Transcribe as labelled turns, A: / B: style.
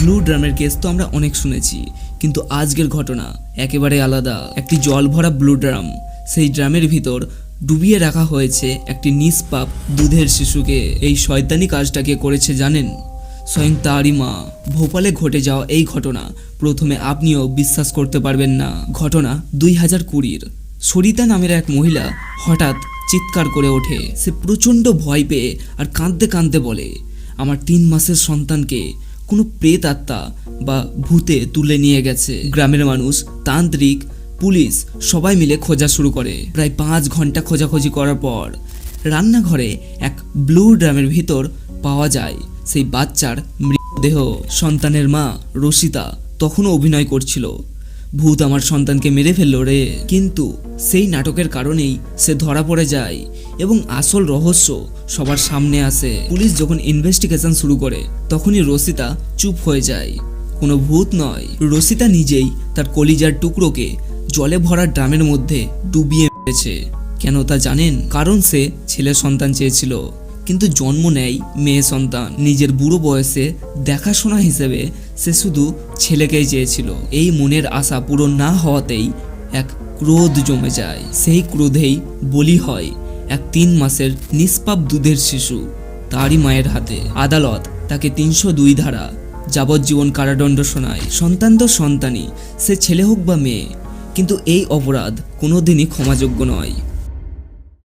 A: Blue ড্রামের case তো আমরা অনেক শুনেছি, কিন্তু আজকের ঘটনা একেবারে আলাদা। একটি জল ভরা ব্লু ড্রাম, সেই ড্রামের ভিতর ডুবিয়ে রাখা হয়েছে একটি নিষ্পাপ দুধের শিশুকে। এই শয়তানি কাজটাকে করেছে জানেন? স্বয়ং তারই মা। ভোপালে ঘটে যাওয়া এই ঘটনা প্রথমে আপনিও বিশ্বাস করতে পারবেন না। ঘটনা দুই হাজার কুড়ির। সরিতা নামের এক মহিলা হঠাৎ চিৎকার করে ওঠে। সে প্রচণ্ড ভয় পেয়ে আর কাঁদতে কাঁদতে বলে, আমার তিন মাসের সন্তানকে কোনো প্রেত আত্মা বা ভূতে তুলে নিয়ে গেছে। গ্রামের মানুষ, তান্ত্রিক, পুলিশ সবাই মিলে খোঁজা শুরু করে। প্রায় পাঁচ ঘণ্টা খোঁজাখুঁজি করার পর রান্নাঘরে এক ব্লু ড্রামের ভিতর পাওয়া যায় সেই বাচ্চার মৃতদেহ। সন্তানের মা রসিতা তখনও অভিনয় করছিল। ভূত আমার সন্তানকে মেরে ফেলল রে। কিন্তু সেই নাটকের কারণেই সে ধরা পড়ে যায় এবং আসল রহস্য সবার সামনে আসে। পুলিশ যখন ইনভেস্টিগেশন শুরু করে, তখনই রসিতা চুপ হয়ে যায়। কোনো ভূত নয়। রসিতা নিজেই তার কলিজার টুকরোকে জলে ভরা ড্রামের মধ্যে ডুবিয়ে মেরেছে। কেন তা জানেন? কারণ সে ছেলে সন্তান চেয়েছিল। কিন্তু জন্ম নেয় মেয়ে সন্তান। নিজের বুড়ো বয়সে দেখাশোনা হিসেবে সে শুধু ছেলেকেই চেয়েছিল। এই মনের আশা পূরণ না হওয়াতেই এক ক্রোধ জমে যায়। সেই ক্রোধেই বলি হয়, এক তিন মাসের নিষ্পাপ দুধের শিশু তারই মায়ের হাতে। আদালত তাকে তিনশো দুই ধারা যাবজ্জীবন কারাদণ্ড শোনায়। সন্তান তো সন্তানই, সে ছেলে হোক বা মেয়ে, কিন্তু এই অপরাধ কোনোদিনই ক্ষমাযোগ্য নয়।